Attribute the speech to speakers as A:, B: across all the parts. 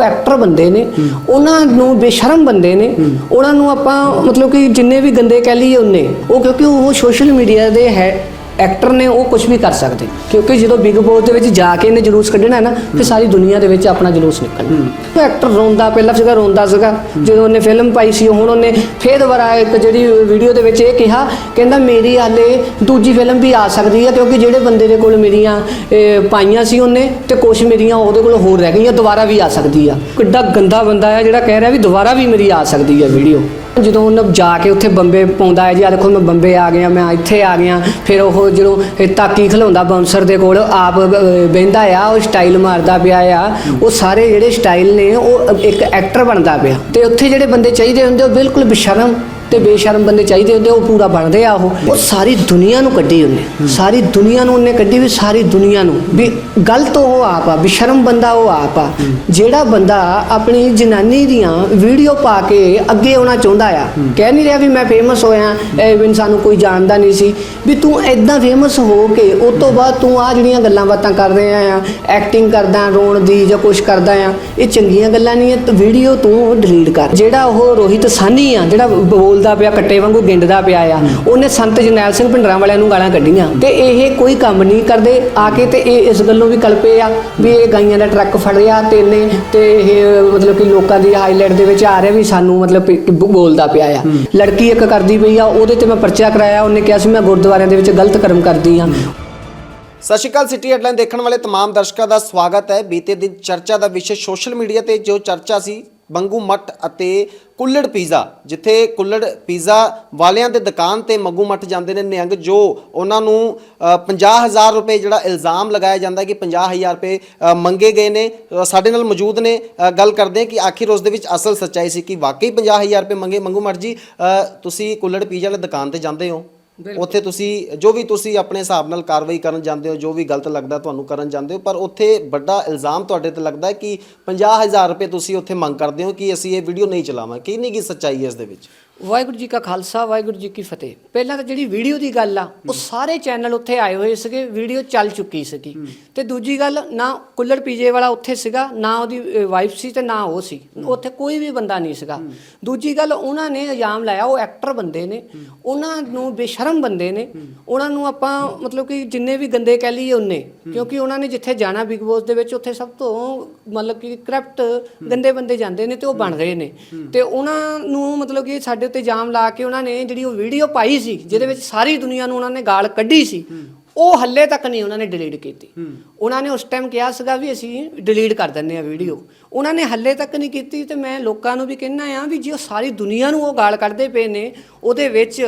A: ਉਹ ਐਕਟਰ ਬੰਦੇ ਨੇ, ਉਹਨਾਂ ਨੂੰ ਬੇਸ਼ਰਮ ਬੰਦੇ ਨੇ, ਉਹਨਾਂ ਨੂੰ ਆਪਾਂ ਮਤਲਬ ਕਿ ਜਿੰਨੇ ਵੀ ਗੰਦੇ ਕਹਿ ਲਈਏ ਉਹਨੇ, ਉਹ ਕਿਉਂਕਿ ਉਹ ਸੋਸ਼ਲ ਮੀਡੀਆ ਦੇ ਹੈ ਐਕਟਰ ਨੇ ਉਹ ਕੁਝ ਵੀ ਕਰ ਸਕਦੇ। ਕਿਉਂਕਿ ਜਦੋਂ ਬਿਗ ਬੋਸ ਦੇ ਵਿੱਚ ਜਾ ਕੇ ਇਹਨੇ ਜਲੂਸ ਕੱਢਣਾ ਹੈ ਨਾ ਫਿਰ ਸਾਰੀ ਦੁਨੀਆ ਦੇ ਵਿੱਚ ਆਪਣਾ ਜਲੂਸ ਨਿਕਲਣਾ ਉਹ ਐਕਟਰ ਰੋਂਦਾ ਪਹਿਲਾਂ ਸੀਗਾ ਰੋਂਦਾ ਸੀਗਾ। ਜਦੋਂ ਉਹਨੇ ਫਿਲਮ ਪਾਈ ਸੀ ਹੁਣ ਉਹਨੇ ਫੇਰ ਦੁਬਾਰਾ ਇੱਕ ਜਿਹੜੀ ਵੀਡੀਓ ਦੇ ਵਿੱਚ ਇਹ ਕਿਹਾ ਕਹਿੰਦਾ ਮੇਰੀ ਹਾਲੇ ਦੂਜੀ ਫਿਲਮ ਵੀ ਆ ਸਕਦੀ ਹੈ ਕਿਉਂਕਿ ਜਿਹੜੇ ਬੰਦੇ ਦੇ ਕੋਲ ਮੇਰੀਆਂ ਪਾਈਆਂ ਸੀ ਉਹਨੇ ਤੇ ਕੁਝ ਮੇਰੀਆਂ ਉਹਦੇ ਕੋਲ ਹੋਰ ਰਹਿ ਗਈਆਂ ਦੁਬਾਰਾ ਵੀ ਆ ਸਕਦੀ ਆ। ਕਿੱਡਾ ਗੰਦਾ ਬੰਦਾ ਹੈ ਜਿਹੜਾ ਕਹਿ ਰਿਹਾ ਵੀ ਦੁਬਾਰਾ ਵੀ ਮੇਰੀ ਆ ਸਕਦੀ ਹੈ ਵੀਡੀਓ ਜਦੋਂ ਉਹਨੇ ਜਾ ਕੇ ਉੱਥੇ ਬੰਬੇ ਪਾਉਂਦਾ ਹੈ ਜੀ ਆ ਦੇਖੋ ਮੈਂ ਬੰਬੇ ਆ ਗਿਆ, ਮੈਂ ਇੱਥੇ ਆ ਗਿਆ। ਫਿਰ ਉਹ ਜਦੋਂ ਇਹ ਤਾਕੀ ਖਲਾਉਂਦਾ ਬਾਉਂਸਰ ਦੇ ਕੋਲ, ਆਪ ਬਹਿੰਦਾ ਆ, ਉਹ ਸਟਾਈਲ ਮਾਰਦਾ ਪਿਆ ਆ। ਉਹ ਸਾਰੇ ਜਿਹੜੇ ਸਟਾਈਲ ਨੇ, ਉਹ ਇੱਕ ਐਕਟਰ ਬਣਦਾ ਪਿਆ। ਤੇ ਉੱਥੇ ਜਿਹੜੇ ਬੰਦੇ ਚਾਹੀਦੇ ਹੁੰਦੇ, ਉਹ ਬਿਲਕੁਲ ਬਿਸ਼ਰਮ ਤੇ ਬੇਸ਼ਰਮ ਬੰਦੇ ਚਾਹੀਦੇ ਹੁੰਦੇ, ਉਹ ਪੂਰਾ ਬਣਦੇ ਆ ਉਹ। ਉਹ ਸਾਰੀ ਦੁਨੀਆ ਨੂੰ ਕੱਢੀ ਉਹਨੇ। ਸਾਰੀ ਦੁਨੀਆ ਨੂੰ ਉਹਨੇ ਕੱਢੀ ਵੀ ਸਾਰੀ ਦੁਨੀਆ ਨੂੰ। ਵੀ ਗਲਤ ਉਹ ਆਪ ਆ ਬੇਸ਼ਰਮ ਬੰਦਾ ਉਹ ਆਪ ਆ। ਜਿਹੜਾ ਬੰਦਾ ਆਪਣੀ ਜਨਾਨੀ ਦੀਆਂ ਵੀਡੀਓ ਪਾ ਕੇ ਅੱਗੇ ਆਉਣਾ ਚਾਹੁੰਦਾ ਆ, ਕਹਿ ਨਹੀਂ ਰਿਹਾ ਵੀ ਮੈਂ ਫੇਮਸ ਹੋਇਆ, ਇਹ ਵੀ ਸਾਨੂੰ ਕੋਈ ਜਾਣਦਾ ਨਹੀਂ ਸੀ। ਵੀ ਤੂੰ ਐਦਾਂ ਫੇਮਸ ਹੋ ਕੇ ਉਸ ਤੋਂ ਬਾਅਦ ਤੂੰ ਆ ਜਿਹੜੀਆਂ ਗੱਲਾਂ ਬਾਤਾਂ ਕਰ ਰਿਹਾ ਆ ਐਕਟਿੰਗ ਕਰਦਾ, ਰੋਣ ਦੀ ਜਾਂ ਕੁਝ ਕਰਦਾ ਆ, ਇਹ ਚੰਗੀਆਂ ਗੱਲਾਂ ਨਹੀਂ ਹੈ ਵੀਡੀਓ ਤੂੰ ਡਿਲੀਟ ਕਰ। ਜਿਹੜਾ ਉਹ ਰੋਹਿਤ ਸਾਨੀ ਆ, ਜਿਹੜਾ ਬੋਲ ਬੋਲਦਾ ਪਿਆ ਕੱਟੇ ਵਾਂਗੂ ਗਿੰਡਦਾ ਪਿਆ ਆ ਉਹਨੇ ਸੰਤ ਜਰਨੈਲ ਸਿੰਘ ਭਿੰਡਰਾਂ ਵਾਲਿਆਂ ਨੂੰ ਗਾਲਾਂ ਕੱਢੀਆਂ ਤੇ ਇਹ ਕੋਈ ਕੰਮ ਨਹੀਂ ਕਰਦੇ ਆ ਕੇ ਤੇ ਇਹ ਇਸ ਗੱਲੋਂ ਵੀ ਕਲਪੇ ਆ ਵੀ ਇਹ ਗਾਈਆਂ ਦਾ ਟਰੱਕ ਫੜਿਆ ਤੇ ਇਹਨੇ ਤੇ ਇਹ ਮਤਲਬ ਕਿ ਲੋਕਾਂ ਦੀ ਹਾਈਲਾਈਟ ਦੇ ਵਿੱਚ ਆ ਰਿਹਾ ਵੀ ਸਾਨੂੰ ਮਤਲਬ ਕਿ ਬ- ਬੋਲਦਾ ਪਿਆ ਆ ਲੜਕੀ ਇੱਕ ਕਰਦੀ ਪਈ ਆ ਉਹਦੇ ਤੇ ਮੈਂ ਪਰਚਾ ਕਰਾਇਆ ਉਹਨੇ ਕਿਹਾ ਸੀ ਮੈਂ ਗੁਰਦੁਆਰਿਆਂ ਦੇ ਵਿੱਚ ਗਲਤ ਕਰਮ ਕਰਦੀ ਆ
B: ਸਤਿ ਸ਼੍ਰੀ ਅਕਾਲ ਸਿਟੀ ਹੈਡਲਾਈਨ ਦੇਖਣ ਵਾਲੇ तमाम ਦਰਸ਼ਕਾਂ ਦਾ ਸਵਾਗਤ ਹੈ ਬੀਤੇ ਦਿਨ ਚਰਚਾ ਦਾ ਵਿਸ਼ੇ ਸੋਸ਼ਲ ਮੀਡੀਆ ਤੇ ਜੋ ਚਰਚਾ ਸੀ ਮੰਗੂ ਮੱਠ ਅਤੇ ਕੁੱਲੜ ਪੀਜ਼ਾ ਜਿੱਥੇ ਕੁੱਲੜ ਪੀਜ਼ਾ ਵਾਲਿਆਂ ਦੇ ਦੁਕਾਨ ਤੇ ਮੰਗੂ ਮੱਠ ਜਾਂਦੇ ਨੇ ਨਿਹੰਗ ਜੋ ਉਹਨਾਂ ਨੂੰ ਅ, 50000 ਰੁਪਏ ਜਿਹੜਾ ਇਲਜ਼ਾਮ ਲਗਾਇਆ ਜਾਂਦਾ ਕਿ 50000 ਰੁਪਏ ਮੰਗੇ ਗਏ ਨੇ ਸਾਡੇ ਨਾਲ ਮੌਜੂਦ ਨੇ ਗੱਲ ਕਰਦੇ ਕਿ ਆਖਿਰ ਉਸ ਦੇ ਵਿੱਚ ਅਸਲ ਸੱਚਾਈ ਸੀ ਕਿ ਵਾਕਈ 50000 ਰੁਪਏ ਮੰਗੇ। ਮੰਗੂ ਮੱਠ ਜੀ ਤੁਸੀਂ ਕੁੱਲੜ ਪੀਜ਼ਾ ਵਾਲੇ ਦੁਕਾਨ ਤੇ ਜਾਂਦੇ ਹੋ। ਉੱਥੇ ਤੁਸੀਂ, ਜੋ ਵੀ ਤੁਸੀਂ ਆਪਣੇ ਹਿਸਾਬ ਨਾਲ ਕਾਰਵਾਈ ਕਰਨ ਜਾਂਦੇ ਹੋ, ਜੋ ਵੀ ਗਲਤ ਲੱਗਦਾ ਤੁਹਾਨੂੰ ਕਰਨ ਜਾਂਦੇ ਹੋ, ਪਰ ਉੱਥੇ ਵੱਡਾ ਇਲਜ਼ਾਮ ਤੁਹਾਡੇ ਤੇ ਲੱਗਦਾ ਹੈ ਕਿ 50000 ਰੁਪਏ ਤੁਸੀਂ ਉੱਥੇ ਮੰਗ ਕਰਦੇ ਹੋ ਕਿ ਅਸੀਂ ਇਹ ਵੀਡੀਓ ਨਹੀਂ ਚਲਾਵਾਂ। ਕੀ ਨਹੀਂ ਕੀ ਸੱਚਾਈ ਹੈ ਇਸ ਦੇ ਵਿੱਚ?
A: ਵਾਹਿਗੁਰੂ ਜੀ ਕਾ ਖਾਲਸਾ ਵਾਹਿਗੁਰੂ ਜੀ ਕੀ ਫਤਿਹ। ਪਹਿਲਾਂ ਤਾਂ ਜਿਹੜੀ ਵੀਡੀਓ ਦੀ ਗੱਲ ਆ ਉਹ ਸਾਰੇ ਚੈਨਲ ਉੱਥੇ ਆਏ ਹੋਏ ਸੀਗੇ ਵੀਡੀਓ ਚੱਲ ਚੁੱਕੀ ਸੀਗੀ। ਤੇ ਦੂਜੀ ਗੱਲ ਨਾ ਕੁੱਲੜ ਪੀਜੇ ਵਾਲਾ ਉੱਥੇ ਸੀਗਾ ਨਾ ਉਹਦੀ ਵਾਈਫ ਸੀ ਤੇ ਨਾ ਉਹ ਸੀ। ਉੱਥੇ ਕੋਈ ਵੀ ਬੰਦਾ ਨਹੀਂ ਸੀਗਾ। ਦੂਜੀ ਗੱਲ ਉਹਨਾਂ ਨੇ ਇਲਜ਼ਾਮ ਲਾਇਆ ਉਹ ਐਕਟਰ ਬੰਦੇ ਨੇ। ਉਹਨਾਂ ਨੂੰ ਬੇਸ਼ਰਮ ਬੰਦੇ ਨੇ। ਉਹਨਾਂ ਨੂੰ ਆਪਾਂ ਮਤਲਬ ਕਿ ਜਿੰਨੇ ਵੀ ਗੰਦੇ ਕਹਿ ਲਈਏ ਉਹਨੇ। ਕਿਉਂਕਿ ਉਹਨਾਂ ਨੇ ਜਿੱਥੇ ਜਾਣਾ ਬਿਗ ਬੋਸ ਦੇ ਵਿੱਚ ਉੱਥੇ ਸਭ ਤੋਂ ਮਤਲਬ ਕਿ ਕਰਪਟ ਗੰਦੇ ਬੰਦੇ ਜਾਂਦੇ ਨੇ ਤੇ ਉਹ ਬਣ ਰਹੇ ਨੇ। ਤੇ ਉਹਨਾਂ ਨੂੰ ਮਤਲਬ ਕਿ ਸਾਡੇ ਉੱਤੇ ਜਾਮ ਲਾ ਕੇ ਉਹਨਾਂ ਨੇ ਜਿਹੜੀ ਉਹ ਵੀਡੀਓ ਪਾਈ ਸੀ, ਜਿਹਦੇ ਵਿੱਚ ਸਾਰੀ ਦੁਨੀਆ ਨੂੰ ਉਹਨਾਂ ਨੇ ਗਾਲ ਕੱਢੀ ਸੀ, ਉਹ ਹੱਲੇ ਤੱਕ ਨਹੀਂ ਉਹਨਾਂ ਨੇ ਡਿਲੀਟ ਕੀਤੀ। ਉਹਨਾਂ ਨੇ ਉਸ ਟਾਈਮ ਕਿਹਾ ਸੀਗਾ ਵੀ ਅਸੀਂ ਡਿਲੀਟ ਕਰ ਦਿੰਨੇ ਆ ਵੀਡੀਓ। ਉਹਨਾਂ ਨੇ ਹੱਲੇ ਤੱਕ ਨਹੀਂ ਕੀਤੀ ਤੇ ਮੈਂ ਲੋਕਾਂ ਨੂੰ ਵੀ ਕਹਿਣਾ ਆ ਵੀ ਜੇ ਉਹ ਸਾਰੀ ਦੁਨੀਆ ਨੂੰ ਉਹ ਗਾਲ ਕੱਢਦੇ ਪਏ ਨੇ, ਉਹਦੇ ਵਿੱਚ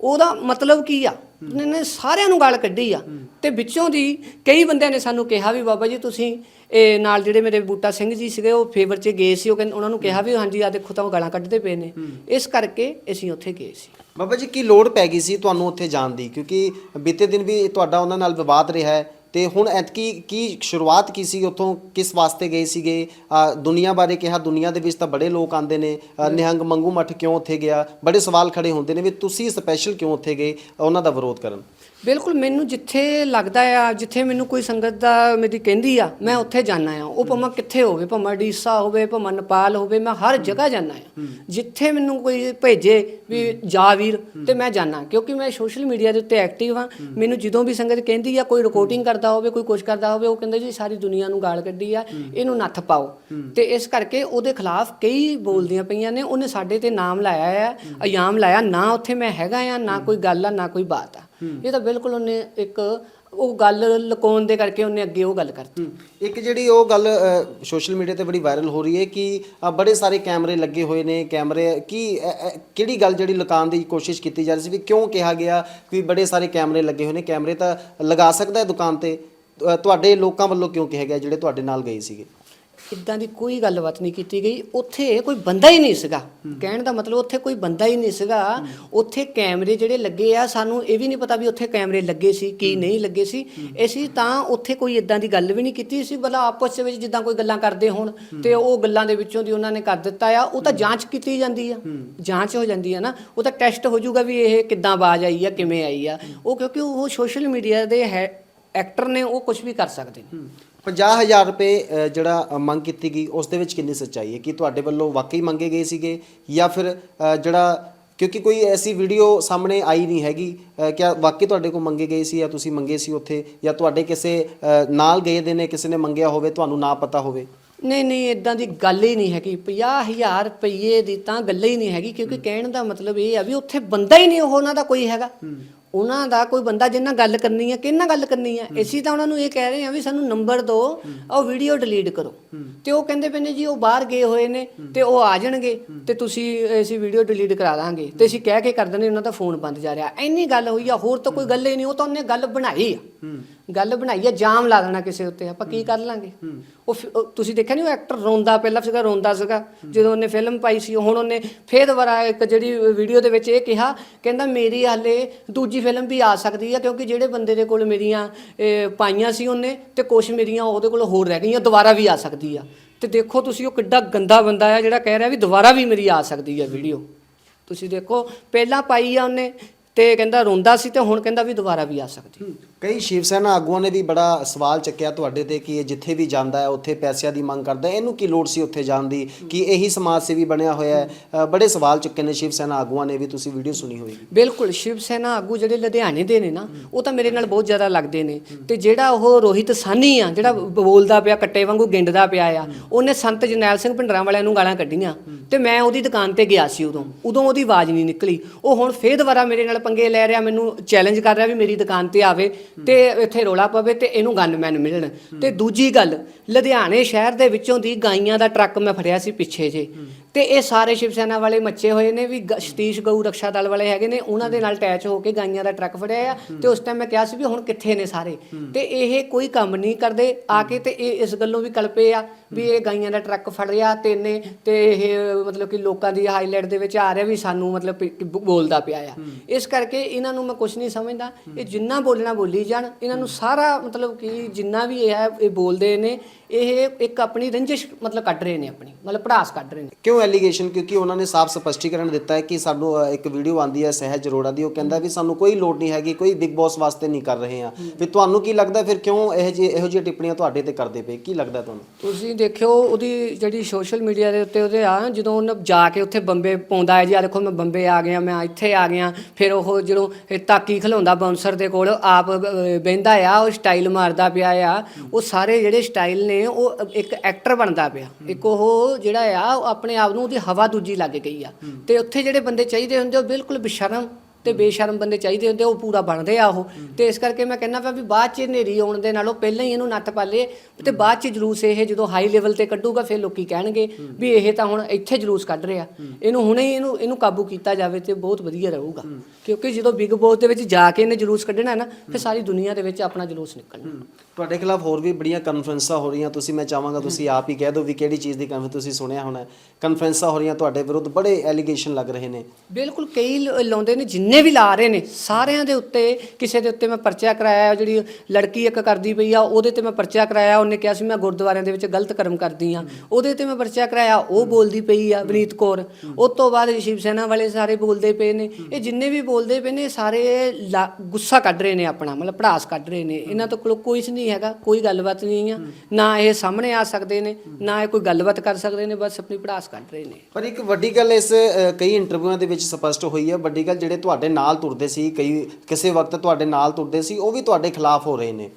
A: ਉਹਦਾ ਮਤਲਬ ਕੀ ਆ? ਉਹਨਾਂ ਨੇ ਸਾਰਿਆਂ ਨੂੰ ਗਾਲ ਕੱਢੀ ਆ। ਤੇ ਵਿੱਚੋਂ ਦੀ ਕਈ ਬੰਦਿਆਂ ਨੇ ਸਾਨੂੰ ਕਿਹਾ ਵੀ ਬਾਬਾ ਜੀ ਤੁਸੀਂ ਇਹ ਨਾਲ ਜਿਹੜੇ ਮੇਰੇ ਬੂਟਾ ਸਿੰਘ ਜੀ ਸੀਗੇ ਉਹ ਫੇਵਰ 'ਚ ਗਏ ਸੀ। ਉਹ ਕਹਿੰਦੇ ਉਹਨਾਂ ਨੂੰ ਕਿਹਾ ਵੀ ਹਾਂਜੀ ਆ ਦੇਖੋ ਤਾਂ ਉਹ ਗਾਲਾਂ ਕੱਢਦੇ ਪਏ ਨੇ। ਇਸ ਕਰਕੇ ਅਸੀਂ ਉੱਥੇ ਗਏ ਸੀ।
B: ਬਾਬਾ ਜੀ ਕੀ ਲੋੜ ਪੈ ਗਈ ਸੀ ਤੁਹਾਨੂੰ ਉੱਥੇ ਜਾਣ ਦੀ? ਕਿਉਂਕਿ ਬੀਤੇ ਦਿਨ ਵੀ ਤੁਹਾਡਾ ਉਹਨਾਂ ਨਾਲ ਵਿਵਾਦ ਰਿਹਾ ਹੈ। ਤੇ ਹੁਣ ਐਤਕੀ ਕੀ ਸ਼ੁਰੂਆਤ ਕੀ ਸੀ? ਉੱਥੋਂ ਕਿਸ ਵਾਸਤੇ ਗਏ ਸੀਗੇ? ਅ, ਦੁਨੀਆ ਬਾਰੇ ਕਿਹਾ ਦੁਨੀਆ ਦੇ ਵਿੱਚ ਤਾਂ ਬੜੇ ਲੋਕ ਆਉਂਦੇ ਨੇ। ਅ, ਨਿਹੰਗ ਮੰਗੂ ਮੱਠ ਕਿਉਂ ਉੱਥੇ ਗਿਆ? ਬੜੇ ਸਵਾਲ ਖੜੇ ਹੁੰਦੇ ਨੇ ਵੀ ਤੁਸੀਂ ਸਪੈਸ਼ਲ ਕਿਉਂ ਉੱਥੇ ਗਏ? ਉਹਨਾਂ ਦਾ ਵਿਰੋਧ ਕਰਨ।
A: ਬਿਲਕੁਲ ਮੈਨੂੰ ਜਿੱਥੇ ਲੱਗਦਾ ਆ ਜਿੱਥੇ ਮੈਨੂੰ ਕੋਈ ਸੰਗਤ ਦਾ ਮੇਰੀ ਕਹਿੰਦੀ ਆ ਮੈਂ ਉੱਥੇ ਜਾਣਾ ਆ। ਉਹ ਭਾਵੇਂ ਕਿੱਥੇ ਹੋਵੇ ਭਾਵੇਂ ਡੀਸਾ ਹੋਵੇ ਭਾਵੇਂ ਨੇਪਾਲ ਹੋਵੇ ਮੈਂ ਹਰ ਜਗ੍ਹਾ ਜਾਣਾ ਆ। ਜਿੱਥੇ ਮੈਨੂੰ ਕੋਈ ਭੇਜੇ ਵੀ ਜਾ ਵੀਰ ਤੇ ਮੈਂ ਜਾਣਾ ਕਿਉਂਕਿ ਮੈਂ ਸੋਸ਼ਲ ਮੀਡੀਆ ਦੇ ਉੱਤੇ ਐਕਟਿਵ ਆ ਮੈਨੂੰ ਜਦੋਂ ਵੀ ਸੰਗਤ ਕਹਿੰਦੀ ਆ ਕੋਈ ਰਿਕਾਰਡਿੰਗ ਕਰਦਾ ਹੋਵੇ ਕੋਈ ਕੁਝ ਕਰਦਾ ਹੋਵੇ ਉਹ ਕਹਿੰਦੇ ਜੀ ਸਾਰੀ ਦੁਨੀਆ ਨੂੰ ਗਾਲ ਕੱਢੀ ਆ ਇਹਨੂੰ ਨੱਥ ਪਾਓ। ਤੇ ਇਸ ਕਰਕੇ ਉਹਦੇ ਖਿਲਾਫ ਕਈ ਬੋਲਦੀਆਂ ਪਈਆਂ ਨੇ ਉਹਨੇ ਸਾਡੇ ਤੇ ਨਾਮ ਲਾਇਆ ਆ ਇਲਜ਼ਾਮ ਲਾਇਆ ਨਾ ਉੱਥੇ ਮੈਂ ਹੈਗਾ ਆ ਨਾ ਕੋਈ ਗੱਲ ਆ ਨਾ ਕੋਈ ਬਾਤ ਆ। ਇਹ ਤਾਂ ਬਿਲਕੁਲ ਉਹਨੇ ਇੱਕ ਉਹ ਗੱਲ ਲੁਕਾਉਣ ਦੇ ਕਰਕੇ ਉਹਨੇ ਅੱਗੇ ਉਹ ਗੱਲ ਕਰਤੀ।
B: ਇੱਕ ਜਿਹੜੀ ਉਹ ਗੱਲ ਸੋਸ਼ਲ ਮੀਡੀਆ ਤੇ ਬੜੀ ਵਾਇਰਲ ਹੋ ਰਹੀ ਹੈ ਕਿ ਅ, ਬੜੇ ਸਾਰੇ ਕੈਮਰੇ ਲੱਗੇ ਹੋਏ ਨੇ ਕੈਮਰੇ ਕੀ ਅ, ਅ, ਕਿਹੜੀ ਗੱਲ ਜਿਹੜੀ ਲੁਕਾਉਣ ਦੀ ਕੋਸ਼ਿਸ਼ ਕੀਤੀ ਜਾ ਰਹੀ ਸੀ ਵੀ ਕਿਉਂ ਕਿਹਾ ਗਿਆ ਕਿ ਬੜੇ ਸਾਰੇ ਕੈਮਰੇ ਲੱਗੇ ਹੋਏ ਨੇ ਕੈਮਰੇ ਤਾਂ ਲਗਾ ਸਕਦਾ ਹੈ ਦੁਕਾਨ ਤੇ। ਅ, ਤੁਹਾਡੇ ਲੋਕਾਂ ਵੱਲੋਂ ਕਿਉਂ ਕਿਹਾ ਗਿਆ ਜਿਹੜੇ ਤੁਹਾਡੇ ਨਾਲ ਗਏ ਸੀਗੇ?
A: ਇਦਾਂ ਦੀ ਕੋਈ ਗੱਲਬਾਤ ਨਹੀਂ ਕੀਤੀ ਗਈ। ਉੱਥੇ ਕੋਈ ਬੰਦਾ ਹੀ ਨਹੀਂ ਸੀਗਾ। ਕਹਿਣ ਦਾ ਮਤਲਬ ਉੱਥੇ ਕੋਈ ਬੰਦਾ ਹੀ ਨਹੀਂ ਸੀਗਾ। ਉੱਥੇ ਕੈਮਰੇ ਜਿਹੜੇ ਲੱਗੇ ਆ ਸਾਨੂੰ ਇਹ ਵੀ ਨਹੀਂ ਪਤਾ ਵੀ ਉੱਥੇ ਕੈਮਰੇ ਲੱਗੇ ਸੀ ਕੀ ਨਹੀਂ ਲੱਗੇ ਸੀ। ਅਸੀਂ ਤਾਂ ਉੱਥੇ ਕੋਈ ਇਦਾਂ ਦੀ ਗੱਲ ਵੀ ਨਹੀਂ ਕੀਤੀ ਸੀ। ਬਲਾ ਆਪਸ ਵਿੱਚ ਜਿੱਦਾਂ ਕੋਈ ਗੱਲਾਂ ਕਰਦੇ ਹੋਣ ਤੇ ਉਹ ਗੱਲਾਂ ਦੇ ਵਿੱਚੋਂ ਦੀ ਉਹਨਾਂ ਨੇ ਕਰ ਦਿੱਤਾ ਆ। ਉਹ ਤਾਂ ਜਾਂਚ ਕੀਤੀ ਜਾਂਦੀ ਆ। ਜਾਂਚ ਹੋ ਜਾਂਦੀ ਆ ਨਾ। ਉਹ ਤਾਂ ਟੈਸਟ ਹੋ ਜਾਊਗਾ ਵੀ ਇਹ ਕਿੱਦਾਂ ਆਵਾਜ਼ ਆਈ ਆ ਕਿਵੇਂ ਆਈ ਆ। ਉਹ ਕਿਉਂਕਿ ਉਹ ਸੋਸ਼ਲ ਮੀਡੀਆ ਦੇ ਹੈ ਐਕਟਰ ਨੇ ਉਹ ਕੁਝ ਵੀ ਕਰ ਸਕਦੇ ਨੇ।
B: 50000 ਰੁਪਏ ਅ, ਜਿਹੜਾ ਅ, ਮੰਗ ਕੀਤੀ ਗਈ ਉਸ ਦੇ ਵਿੱਚ ਕਿੰਨੀ ਸੱਚਾਈ ਹੈ? ਕਿ ਤੁਹਾਡੇ ਵੱਲੋਂ ਵਾਕਈ ਮੰਗੇ ਗਏ ਸੀਗੇ? ਜਾਂ ਫਿਰ ਅ, ਜਿਹੜਾ ਕਿਉਂਕਿ ਕੋਈ ਐਸੀ ਵੀਡੀਓ ਸਾਹਮਣੇ ਆਈ ਨਹੀਂ ਹੈਗੀ ਅ, ਕਿਆ ਵਾਕਈ ਤੁਹਾਡੇ ਕੋਲ ਮੰਗੇ ਗਏ ਸੀ ਜਾਂ ਤੁਸੀਂ ਮੰਗੇ ਸੀ ਉੱਥੇ? ਜਾਂ ਤੁਹਾਡੇ ਕਿਸੇ ਅ, ਨਾਲ ਗਏ ਦੇ ਨੇ ਕਿਸੇ ਨੇ ਮੰਗਿਆ ਹੋਵੇ ਤੁਹਾਨੂੰ ਨਾ ਪਤਾ ਹੋਵੇ?
A: ਨਹੀਂ ਨਹੀਂ ਇਦਾਂ ਦੀ ਗੱਲ ਹੀ ਨਹੀਂ ਹੈਗੀ। 50000 ਰੁਪਏ ਦੀ ਤਾਂ ਗੱਲ ਹੀ ਨਹੀਂ ਹੈਗੀ ਕਿਉਂਕਿ ਕਹਿਣ ਦਾ ਮਤਲਬ ਇਹ ਆ ਵੀ ਉੱਥੇ ਬੰਦਾ ਹੀ ਨਹੀਂ ਉਹ ਉਹਨਾਂ ਦਾ ਕੋਈ ਹੈਗਾ। ਉਹਨਾਂ ਦਾ ਕੋਈ ਬੰਦਾ ਜਿੰਨਾ ਗੱਲ ਕਰਨੀ ਹੈ ਕਿੰਨਾ ਗੱਲ ਕਰਨੀ ਹੈ। ਅਸੀਂ ਤਾਂ ਉਹਨਾਂ ਨੂੰ ਇਹ ਕਹਿ ਰਹੇ ਹਾਂ ਵੀ ਸਾਨੂੰ ਨੰਬਰ ਦਿਓ ਉਹ ਵੀਡੀਓ ਡਿਲੀਟ ਕਰੋ। ਤੇ ਉਹ ਕਹਿੰਦੇ ਪਏ ਨੇ ਜੀ ਉਹ ਬਾਹਰ ਗਏ ਹੋਏ ਨੇ ਤੇ ਉਹ ਆ ਜਾਣਗੇ ਤੇ ਤੁਸੀਂ ਅਸੀਂ ਵੀਡੀਓ ਡਿਲੀਟ ਕਰਾ ਦਾਂਗੇ। ਤੇ ਅਸੀਂ ਕਹਿ ਕੇ ਕਰ ਦਿੰਦੇ ਉਹਨਾਂ ਦਾ ਫੋਨ ਬੰਦ ਜਾ ਰਿਹਾ। ਇੰਨੀ ਗੱਲ ਹੋਈ ਆ ਹੋਰ ਤਾਂ ਕੋਈ ਗੱਲ ਹੀ ਨਹੀਂ ਉਹ ਤਾਂ ਉਹਨੇ ਗੱਲ ਬਣਾਈ ਆ। ਗੱਲ ਬਣਾਈ ਆ ਜਾਮ ਲਾ ਦੇਣਾ ਕਿਸੇ ਉੱਤੇ ਆਪਾਂ ਕੀ ਕਰ ਲਾਂਗੇ? ਉਹ ਫਿ- ਉਹ ਤੁਸੀਂ ਦੇਖਿਆ ਨਹੀਂ ਉਹ ਐਕਟਰ ਰੋਂਦਾ ਪਹਿਲਾਂ ਸੀਗਾ ਰੋਂਦਾ ਸੀਗਾ ਜਦੋਂ ਉਹਨੇ ਫਿਲਮ ਪਾਈ ਸੀ ਹੁਣ ਉਹਨੇ ਫੇਰ ਦੁਬਾਰਾ ਇੱਕ ਜਿਹੜੀ ਵੀਡੀਓ ਦੇ ਵਿੱਚ ਇਹ ਕਿਹਾ ਕਹਿੰਦਾ ਮੇਰੀ ਹਾਲੇ ਦੂਜੀ ਫਿਲਮ ਵੀ ਆ ਸਕਦੀ ਆ ਕਿਉਂਕਿ ਜਿਹੜੇ ਬੰਦੇ ਦੇ ਕੋਲ ਮੇਰੀਆਂ ਇਹ, ਪਾਈਆਂ ਸੀ ਉਹਨੇ ਤੇ ਕੁਝ ਮੇਰੀਆਂ ਉਹਦੇ ਕੋਲ ਹੋਰ ਰਹਿ ਗਈਆਂ ਦੁਬਾਰਾ ਵੀ ਆ ਸਕਦੀ ਆ। ਤੇ ਦੇਖੋ ਤੁਸੀਂ ਉਹ ਕਿੱਡਾ ਗੰਦਾ ਬੰਦਾ ਆ ਜਿਹੜਾ ਕਹਿ ਰਿਹਾ ਵੀ ਦੁਬਾਰਾ ਵੀ ਮੇਰੀ ਆ ਸਕਦੀ ਆ ਵੀਡੀਓ ਤੁਸੀਂ ਦੇਖੋ ਪਹਿਲਾਂ ਪਾਈ ਆ ਉਹਨੇ ਤੇ ਕਹਿੰਦਾ ਰੋਂਦਾ ਸੀ ਤੇ ਹੁਣ ਕਹਿੰਦਾ ਵੀ ਦੁਬਾਰਾ ਵੀ ਆ ਸਕਦੀ।
B: ਕਈ ਸ਼ਿਵ ਸੈਨਾ ਆਗੂਆਂ ਨੇ ਵੀ ਬੜਾ ਸਵਾਲ ਚੱਕਿਆ ਤੁਹਾਡੇ ਤੇ ਕਿ ਇਹ ਜਿੱਥੇ ਵੀ ਜਾਂਦਾ ਹੈ ਉੱਥੇ ਪੈਸਿਆਂ ਦੀ ਮੰਗ ਕਰਦਾ ਹੈ। ਇਹਨੂੰ ਕੀ ਲੋੜ ਸੀ ਉੱਥੇ ਜਾਣ ਦੀ? ਕਿ ਇਹੀ ਸਮਾਜ ਸੇਵੀ ਬਣਿਆ ਹੋਇਆ ਹੈ? ਅ, ਬੜੇ ਸਵਾਲ ਚੁੱਕੇ ਨੇ ਸ਼ਿਵ ਸੈਨਾ ਆਗੂਆਂ ਨੇ ਵੀ ਤੁਸੀਂ ਵੀਡੀਓ ਸੁਣੀ ਹੋਵੇਗੀ।
A: ਬਿਲਕੁਲ ਸ਼ਿਵ ਸੈਨਾ ਆਗੂ ਜਿਹੜੇ ਲੁਧਿਆਣੇ ਦੇ ਨੇ ਨਾ ਉਹ ਤਾਂ ਮੇਰੇ ਨਾਲ ਬਹੁਤ ਜ਼ਿਆਦਾ ਲੱਗਦੇ ਨੇ। ਤੇ ਜਿਹੜਾ ਉਹ ਰੋਹਿਤ ਸਾਨੀ ਆ ਜਿਹੜਾ ਬ- ਬੋਲਦਾ ਪਿਆ ਕੱਟੇ ਵਾਂਗੂ ਗਿੰਡਦਾ ਪਿਆ ਆ ਉਹਨੇ ਸੰਤ ਜਰਨੈਲ ਸਿੰਘ ਭਿੰਡਰਾਂ ਵਾਲਿਆਂ ਨੂੰ ਗਾਲਾਂ ਕੱਢੀਆਂ। ਤੇ ਮੈਂ ਉਹਦੀ ਦੁਕਾਨ ਤੇ ਗਿਆ ਸੀ ਉਦੋਂ। ਉਦੋਂ ਉਹਦੀ ਆਵਾਜ਼ ਨਹੀਂ ਨਿਕਲੀ। ਉਹ ਹੁਣ ਫੇਰ ਦੁਬਾਰਾ ਮੇਰੇ ਨਾਲ ਪੰਗੇ ਲੈ ਰਿਹਾ, ਮੈਨੂੰ ਚੈਲੰਜ ਕਰ ਰਿਹਾ ਵੀ ਮੇਰੀ ਦੁਕਾਨ ਤੇ ਆਵੇ ਤੇ ਇੱਥੇ ਰੋਲਾ ਪਵੇ ਤੇ ਇਹਨੂੰ ਗਨਮੈਨ ਮਿਲਣ। ਤੇ ਦੂਜੀ ਗੱਲ, ਲੁਧਿਆਣੇ ਸ਼ਹਿਰ ਦੇ ਵਿੱਚੋਂ ਦੀ ਗਾਈਆਂ ਦਾ ਟਰੱਕ ਮੈਂ ਫੜਿਆ ਸੀ ਪਿੱਛੇ ਜੇ। ਤੇ ਇਹ ਸਾਰੇ ਸ਼ਿਵ ਸੈਨਾ ਵਾਲੇ ਮੱਚੇ ਹੋਏ ਨੇ ਵੀ ਗ- ਸਤੀਸ਼ ਗਊ ਰਕਸ਼ਾ ਦਲ ਵਾਲੇ ਹੈਗੇ ਨੇ, ਉਹਨਾਂ ਦੇ ਨਾਲ ਅਟੈਚ ਹੋ ਕੇ ਗਾਈਆਂ ਦਾ ਟਰੱਕ ਫੜਿਆ ਆ। ਤੇ ਉਸ ਟਾਈਮ ਮੈਂ ਕਿਹਾ ਸੀ ਵੀ ਹੁਣ ਕਿੱਥੇ ਨੇ ਸਾਰੇ? ਤੇ ਇਹ ਕੋਈ ਕੰਮ ਨਹੀਂ ਕਰਦੇ। ਆ ਕੇ ਤੇ ਇਹ ਇਸ ਗੱਲੋਂ ਵੀ ਕਲਪੇ ਆ ਵੀ ਇਹ ਗਾਈਆਂ ਦਾ ਟਰੱਕ ਫੜ ਰਿਹਾ ਤੇ ਇਹਨੇ ਤੇ ਇਹ ਮਤਲਬ ਕਿ ਲੋਕਾਂ ਦੀ ਹਾਈਲਾਈਟ ਦੇ ਵਿੱਚ ਆ ਰਿਹਾ ਵੀ ਸਾਨੂੰ ਮਤਲਬ ਕਿ ਬ- ਬੋਲਦਾ ਪਿਆ ਆ। ਇਸ ਕਰਕੇ ਇਹਨਾਂ ਨੂੰ ਮੈਂ ਕੁਝ ਨਹੀਂ ਸਮਝਦਾ। ਇਹ ਜਿੰਨਾ ਬੋਲਣਾ ਬੋਲੀ ਜਾਣ, ਇਹਨਾਂ ਨੂੰ ਸਾਰਾ ਮਤਲਬ ਕਿ ਜਿੰਨਾ ਵੀ ਇਹ ਹੈ, ਇਹ ਬੋਲਦੇ ਨੇ, ਇਹ ਇੱਕ ਆਪਣੀ ਰੰਜਿਸ਼ ਮਤਲਬ ਕੱਢ ਰਹੇ ਨੇ ਆਪਣੀ, ਮਤਲਬ ਪੜਾਸ ਕੱਢ ਰਹੇ ਨੇ।
B: ਕਿਉਂ ਐਲੀਗੇਸ਼ਨ ਕਿਉਂਕਿ ਉਹਨਾਂ ਨੇ ਸਾਫ਼ ਸਪਸ਼ਟੀਕਰਨ ਦਿੱਤਾ ਹੈ ਕਿ ਸਾਨੂੰ ਅ, ਇੱਕ ਵੀਡੀਓ ਆਂਦੀ ਹੈ ਸਹਿਜ ਅਰੋੜਾ ਦੀ ਉਹ ਕਹਿੰਦਾ ਵੀ ਸਾਨੂੰ ਕੋਈ ਲੋੜ ਨਹੀਂ ਹੈਗੀ ਕੋਈ ਬਿਗ ਬੌਸ ਵਾਸਤੇ ਨਹੀਂ ਕਰ ਰਹੇ ਆ ਵੀ ਤੁਹਾਨੂੰ ਕੀ ਲੱਗਦਾ ਫਿਰ ਕਿਉਂ ਇਹ ਜਿਹੇ ਇਹੋ ਜਿਹੀਆਂ ਟਿੱਪਣੀਆਂ ਤੁਹਾਡੇ ਤੇ ਕਰਦੇ ਪਏ? ਕੀ ਲੱਗਦਾ ਤੁਹਾਨੂੰ?
A: ਤੁਸੀਂ ਦੇਖਿਓ ਉਹਦੀ ਜਿਹੜੀ ਸੋਸ਼ਲ ਮੀਡੀਆ ਦੇ ਉੱਤੇ ਉਹਦੇ ਆ ਜਦੋਂ ਉਹਨੇ ਜਾ ਕੇ ਉੱਥੇ ਬੰਬੇ ਪਾਉਂਦਾ ਹੈ ਜੀ ਆ ਦੇਖੋ ਮੈਂ ਬੰਬੇ ਆ ਗਿਆ ਮੈਂ ਇੱਥੇ ਆ ਗਿਆ ਫਿਰ ਉਹ ਜਦੋਂ ਇਹ ਤਾਕੀ ਖਲਾਉਂਦਾ ਬਾਉਂਸਰ ਦੇ ਕੋਲ ਆਪ ਬਹਿੰਦਾ ਆ ਉਹ ਸਟਾਈਲ ਮਾਰਦਾ ਪਿਆ ਆ ਉਹ ਸਾਰੇ ਜਿਹੜੇ ਸਟਾਈਲ ਨੇ ਉਹ ਇੱਕ ਐਕਟਰ ਬਣਦਾ ਪਿਆ। ਇੱਕ ਉਹ ਜਿਹੜਾ ਆ ਉਹ ਆਪਣੇ ਆਪ ਨੂੰ ਉਹਦੀ ਹਵਾ ਦੂਜੀ ਲੱਗ ਗਈ ਆ। ਤੇ ਉੱਥੇ ਜਿਹੜੇ ਬੰਦੇ ਚਾਹੀਦੇ ਹੁੰਦੇ ਉਹ ਬਿਲਕੁਲ ਬੇਸ਼ਰਮ ਤੇ ਬੇਸ਼ਰਮ ਬੰਦੇ ਚਾਹੀਦੇ ਹੁੰਦੇ ਉਹ ਪੂਰਾ ਬਣਦੇ ਆ ਉਹ। ਤੇ ਇਸ ਕਰਕੇ ਮੈਂ ਕਹਿੰਦਾ ਪਿਆ ਵੀ ਬਾਅਦ ਚ ਹਨੇਰੀ ਆਉਣ ਦੇ ਨਾਲੋਂ ਪਹਿਲਾਂ ਹੀ ਇਹਨੂੰ ਨੱਥ ਪਾ ਲਏ ਤੇ ਬਾਅਦ ਚ ਜਲੂਸ ਇਹ ਜਦੋਂ ਹਾਈ ਲੈਵਲ ਤੇ ਕੱਢੂਗਾ ਫਿਰ ਲੋਕੀ ਕਹਿਣਗੇ ਵੀ ਇਹ ਤਾਂ ਹੁਣ ਇੱਥੇ ਜਲੂਸ ਕੱਢ ਰਿਹਾ। ਇਹਨੂੰ ਹੁਣੇ ਹੀ ਇਹਨੂੰ ਇਹਨੂੰ ਕਾਬੂ ਕੀਤਾ ਜਾਵੇ ਤੇ ਬਹੁਤ ਵਧੀਆ ਰਹੂਗਾ। ਕਿਉਂਕਿ ਜਦੋਂ ਬਿਗ ਬੌਸ ਦੇ ਵਿੱਚ ਜਾ ਕੇ ਇਹਨੇ ਜਲੂਸ ਕੱਢਣਾ ਨਾ ਫਿਰ ਸਾਰੀ ਦੁਨੀਆ ਦੇ ਵਿੱਚ ਆਪਣਾ ਜਲੂਸ ਨਿਕਲਣਾ।
B: ਤੁਹਾਡੇ ਖਿਲਾਫ ਹੋਰ ਵੀ ਬੜੀਆਂ ਕਾਨਫਰੰਸਾਂ ਹੋ ਰਹੀਆਂ ਤੁਸੀਂ ਮੈਂ ਚਾਹਾਂਗਾ ਤੁਸੀਂ ਆਪ ਹੀ ਕਹਿ ਦਿਓ ਵੀ ਕਿਹੜੀ ਚੀਜ਼ ਦੀ ਕਾਨਫਰੰਸ ਤੁਸੀਂ ਸੁਣਿਆ ਹੋਣਾ। ਕਾਨਫਰੰਸਾਂ ਹੋ ਰਹੀਆਂ ਤੁਹਾਡੇ ਵਿਰੁੱਧ ਬੜੇ ਐਲੀਗੇਸ਼ਨ ਲੱਗ ਰਹੇ ਨੇ।
A: ਬਿਲਕੁਲ ਕਈ ਲਾਉਂਦੇ ਨੇ ਜਿੰਨੇ ਜਿੰਨੇ ਵੀ ਲਾ ਰਹੇ ਨੇ। ਸਾਰਿਆਂ ਦੇ ਉੱਤੇ ਕਿਸੇ ਦੇ ਉੱਤੇ ਮੈਂ ਪਰਚਾ ਕਰਾਇਆ ਜਿਹੜੀ ਲੜਕੀ ਇੱਕ ਕਰਦੀ ਪਈ ਆ, ਉਹਦੇ ਤੇ ਮੈਂ ਪਰਚਾ ਕਰਾਇਆ, ਉਹਨੇ ਕਿਹਾ ਸੀ ਮੈਂ ਗੁਰਦੁਆਰਿਆਂ ਦੇ ਵਿੱਚ ਗਲਤ ਕਰਮ ਕਰਦੀ ਆ। ਉਹਦੇ ਤੇ ਮੈਂ ਪਰਚਾ ਕਰਾਇਆ, ਉਹ ਬੋਲਦੀ ਪਈ ਆ ਵਨੀਤ ਕੌਰ। ਉਸ ਤੋਂ ਬਾਅਦ ਸ਼ਿਵ ਸੈਨਾ ਵਾਲੇ ਸਾਰੇ ਬੋਲਦੇ ਪਏ ਨੇ। ਇਹ ਜਿੰਨੇ ਵੀ ਬੋਲਦੇ ਪਏ ਨੇ ਸਾਰੇ ਲਾ- ਗੁੱਸਾ ਕੱਢ ਰਹੇ ਨੇ ਆਪਣਾ, ਮਤਲਬ ਭੜਾਸ ਕੱਢ ਰਹੇ ਨੇ। ਇਹਨਾਂ ਤੋਂ ਕੋਲ ਕੋਈ ਨਹੀਂ ਹੈਗਾ, ਕੋਈ ਗੱਲਬਾਤ ਨਹੀਂ ਆ। ਨਾ ਇਹ ਸਾਹਮਣੇ ਆ ਸਕਦੇ ਨੇ, ਨਾ ਇਹ ਕੋਈ ਗੱਲਬਾਤ ਕਰ ਸਕਦੇ ਨੇ, ਬਸ ਆਪਣੀ ਭੜਾਸ ਕੱਢ ਰਹੇ ਨੇ।
B: ਪਰ ਇੱਕ ਵੱਡੀ ਗੱਲ ਇਸ ਕਈ ਇੰਟਰਵਿਊਆਂ ਦੇ ਵਿੱਚ ਸਪਸ਼ਟ ਹੋਈ ਹੈ ਵੱਡੀ ਗੱਲ ਜਿਹੜੇ ਤੁਹਾਡੇ ਨਾਲ ਤੁਰਦੇ ਸੀ, ਕਈ, ਕਿਸੇ ਵਕਤ ਤੁਹਾਡੇ ਨਾਲ ਤੁਰਦੇ ਸੀ, ਉਹ ਵੀ ਤੁਹਾਡੇ ਖਿਲਾਫ ਹੋ ਰਹੇ ਨੇ।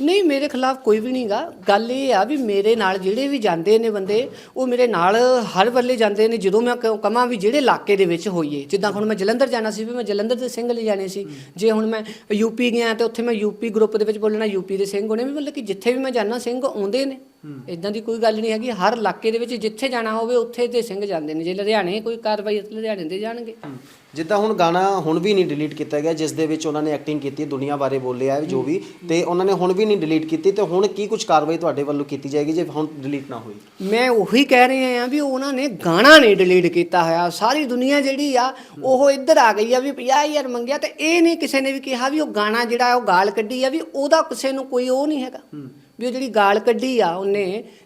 A: ਨਹੀਂ, ਮੇਰੇ ਖਿਲਾਫ ਕੋਈ ਵੀ ਨਹੀਂਗਾ ਗੱਲ ਇਹ ਆ ਵੀ ਮੇਰੇ ਨਾਲ ਜਿਹੜੇ ਵੀ ਜਾਂਦੇ ਨੇ ਬੰਦੇ, ਉਹ ਮੇਰੇ ਨਾਲ ਹਰ ਵੱਲੇ ਜਾਂਦੇ ਨੇ, ਜਦੋਂ ਮੈਂ ਕ- ਕਵਾਂ ਵੀ ਜਿਹੜੇ ਇਲਾਕੇ ਦੇ ਵਿੱਚ ਹੋਈਏ। ਜਿੱਦਾਂ ਹੁਣ ਮੈਂ ਜਲੰਧਰ ਜਾਣਾ ਸੀ, ਵੀ ਮੈਂ ਜਲੰਧਰ ਦੇ ਸਿੰਘ ਲੈ ਜਾਣੇ ਸੀ। ਜੇ ਹੁਣ ਮੈਂ ਯੂਪੀ ਗਿਆ, ਤੇ ਉੱਥੇ ਮੈਂ ਯੂਪੀ ਗਰੁੱਪ ਦੇ ਵਿੱਚ ਬੋਲਣਾ ਯੂਪੀ ਦੇ ਸਿੰਘ ਹੋਣੇ ਵੀ ਮਤਲਬ ਕਿ ਜਿੱਥੇ ਵੀ ਮੈਂ ਜਾਣਾ ਸਿੰਘ ਆਉਂਦੇ ਨੇ। ਇਦਾਂ ਦੀ ਕੋਈ ਗੱਲ ਨਹੀਂ ਹੈਗੀ। ਹਰ ਇਲਾਕੇ ਦੇ ਵਿੱਚ ਜਿੱਥੇ ਜਾਣਾ ਹੋਵੇ, ਉੱਥੇ ਦੇ ਸਿੰਘ ਜਾਂਦੇ ਨੇ। ਜੇ ਲੁਧਿਆਣੇ ਕੋਈ ਕਾਰਵਾਈ ਤਾਂ ਲੁਧਿਆਣੇ ਦੇ ਜਾਣਗੇ।
B: ਜਿੱਦਾਂ ਹੁਣ ਗਾਣਾ ਹੁਣ ਵੀ ਨਹੀਂ ਡਿਲੀਟ ਕੀਤਾ ਗਿਆ ਜਿਸ ਦੇ ਵਿੱਚ ਉਹਨਾਂ ਨੇ ਐਕਟਿੰਗ ਕੀਤੀ ਦੁਨੀਆ ਬਾਰੇ ਬੋਲਿਆ ਹੈ ਜੋ ਵੀ। ਤੇ ਉਹਨਾਂ ਨੇ ਹੁਣ ਵੀ ਨਹੀਂ ਡਿਲੀਟ ਕੀਤੀ ਤੇ ਹੁਣ ਕੀ ਕੁਝ ਕਾਰਵਾਈ ਤੁਹਾਡੇ ਵੱਲੋਂ ਕੀਤੀ ਜਾਏਗੀ ਜੇ ਹੁਣ ਡਿਲੀਟ ਨਾ ਹੋਈ?
A: ਮੈਂ ਉਹੀ ਕਹਿ ਰਿਹਾ ਆ ਵੀ ਉਹਨਾਂ ਨੇ ਗਾਣਾ ਨਹੀਂ ਡਿਲੀਟ ਕੀਤਾ ਹੋਇਆ। ਸਾਰੀ ਦੁਨੀਆ ਜਿਹੜੀ ਆ ਉਹ ਇੱਧਰ ਆ ਗਈ ਆ ਵੀ 50000 ਮੰਗਿਆ ਤੇ ਇਹ ਨਹੀਂ ਕਿਸੇ ਨੇ ਵੀ ਕਿਹਾ ਵੀ ਉਹ ਗਾਣਾ ਜਿਹੜਾ ਉਹ ਗਾਲ ਕੱਢੀ ਆ ਵੀ ਉਹਦਾ ਕਿਸੇ ਨੂੰ ਕੋਈ ਉਹ ਨਹੀਂ ਹੈਗਾ। ਵੀ ਉਹ ਜਿਹੜੀ ਗਾਲ ਕੱਢੀ ਆ ਉਹਨੇ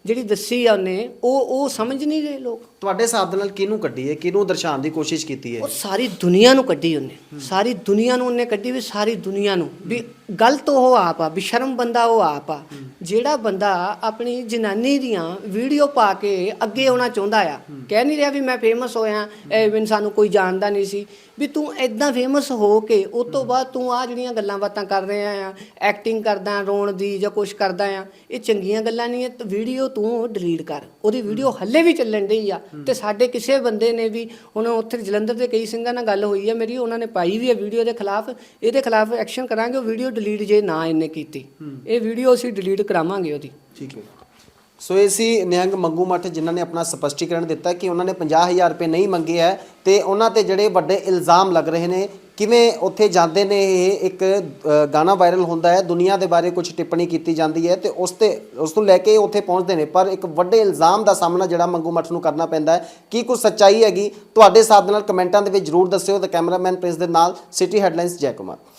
A: ਜਿਹੜੀ ਦੱਸੀ ਆ ਉਹਨੇ ਉਹ ਉਹ ਸਮਝ ਨਹੀਂ ਰਹੇ ਲੋਕ।
B: ਤੁਹਾਡੇ ਹਿਸਾਬ ਦੇ ਨਾਲ ਕਿਹਨੂੰ ਕੱਢੀ ਹੈ? ਕਿਹਨੂੰ ਦਰਸਾਉਣ ਦੀ ਕੋਸ਼ਿਸ਼ ਕੀਤੀ ਹੈ?
A: ਉਹ ਸਾਰੀ ਦੁਨੀਆ ਨੂੰ ਕੱਢੀ ਉਹਨੇ। ਸਾਰੀ ਦੁਨੀਆ ਨੂੰ ਉਹਨੇ ਕੱਢੀ ਵੀ ਸਾਰੀ ਦੁਨੀਆ ਨੂੰ। ਵੀ ਗਲਤ ਉਹ ਆਪ ਆ, ਵੀ ਸ਼ਰਮ ਬੰਦਾ ਉਹ ਆਪ ਆ। ਜਿਹੜਾ ਬੰਦਾ ਆਪਣੀ ਜਨਾਨੀ ਦੀਆਂ ਵੀਡੀਓ ਪਾ ਕੇ ਅੱਗੇ ਆਉਣਾ ਚਾਹੁੰਦਾ ਆ, ਕਹਿ ਨਹੀਂ ਰਿਹਾ ਵੀ ਮੈਂ ਫੇਮਸ ਹੋਇਆ, ਇਹ ਵੀ ਸਾਨੂੰ ਕੋਈ ਜਾਣਦਾ ਨਹੀਂ ਸੀ। ਵੀ ਤੂੰ ਐਦਾਂ ਫੇਮਸ ਹੋ ਕੇ ਉਸ ਤੋਂ ਬਾਅਦ ਤੂੰ ਆ ਜਿਹੜੀਆਂ ਗੱਲਾਂ ਬਾਤਾਂ ਕਰ ਰਿਹਾ ਆ ਐਕਟਿੰਗ ਕਰਦਾ, ਰੋਣ ਦੀ ਜਾਂ ਕੁਝ ਕਰਦਾ ਆ, ਇਹ ਚੰਗੀਆਂ ਗੱਲਾਂ ਨਹੀਂ ਇਹ ਵੀਡੀਓ ਤੂੰ ਡਿਲੀਟ ਕਰ। ਉਹਦੀ ਵੀਡੀਓ ਹੱਲੇ ਵੀ ਚੱਲਣ ਡਈ ਆ। ਤੇ ਸਾਡੇ ਕਿਸੇ ਬੰਦੇ ਨੇ ਵੀ ਹੁਣ ਉੱਥੇ ਜਲੰਧਰ ਦੇ ਕਈ ਸਿੰਘਾਂ ਨਾਲ ਗੱਲ ਹੋਈ ਹੈ ਮੇਰੀ ਉਹਨਾਂ ਨੇ ਪਾਈ ਵੀ ਹੈ ਵੀਡੀਓ ਦੇ ਖਿਲਾਫ, ਇਹਦੇ ਖਿਲਾਫ ਐਕਸ਼ਨ ਕਰਾਂਗੇ, ਉਹ ਵੀਡੀਓ ਡਿਲੀਟ ਜੇ ਨਾ ਇਹਨੇ ਕੀਤੀ। ਇਹ ਵੀਡੀਓ ਅਸੀਂ ਡਿਲੀਟ ਕਰਾਵਾਂਗੇ ਉਹਦੀ।
B: ਠੀਕ ਹੈ। ਸੋ ਇਹ ਸੀ ਨਿਹੰਗ ਮੰਗੂ ਮੱਠ, ਜਿਨ੍ਹਾਂ ਨੇ ਆਪਣਾ ਸਪਸ਼ਟੀਕਰਨ ਦਿੱਤਾ ਕਿ ਉਹਨਾਂ ਨੇ 50000 ਰੁਪਏ ਨਹੀਂ ਮੰਗੇ ਹੈ ਤੇ ਉਹਨਾਂ ਤੇ ਜਿਹੜੇ ਵੱਡੇ ਇਲਜ਼ਾਮ ਲੱਗ ਰਹੇ ਨੇ ਕਿਵੇਂ ਉੱਥੇ ਜਾਂਦੇ ਨੇ ਇਹ ਇੱਕ ਗਾਣਾ ਵਾਇਰਲ ਹੁੰਦਾ ਹੈ, ਦੁਨੀਆ ਦੇ ਬਾਰੇ ਕੁਝ ਟਿੱਪਣੀ ਕੀਤੀ ਜਾਂਦੀ ਹੈ ਤੇ ਉਸ ਤੇ, ਉਸ ਤੋਂ ਲੈ ਕੇ ਉੱਥੇ ਪਹੁੰਚਦੇ ਨੇ, ਪਰ ਇੱਕ ਵੱਡੇ ਇਲਜ਼ਾਮ ਦਾ ਸਾਹਮਣਾ ਜਿਹੜਾ ਮੰਗੂ ਮੱਠ ਨੂੰ ਕਰਨਾ ਪੈਂਦਾ ਹੈ। ਕੀ ਕੁਝ ਸੱਚਾਈ ਹੈਗੀ? ਤੁਹਾਡੇ ਹਿਸਾਬ ਨਾਲ ਕਮੈਂਟਾਂ ਦੇ ਵਿੱਚ ਜਰੂਰ ਦੱਸਿਓ ਤੇ ਕੈਮਰਾਮੈਨ ਪ੍ਰਿੰਸ ਦੇ ਨਾਲ ਸਿਟੀ ਹੈਡਲਾਈਨਸ ਜੈ ਕੁਮਾਰ।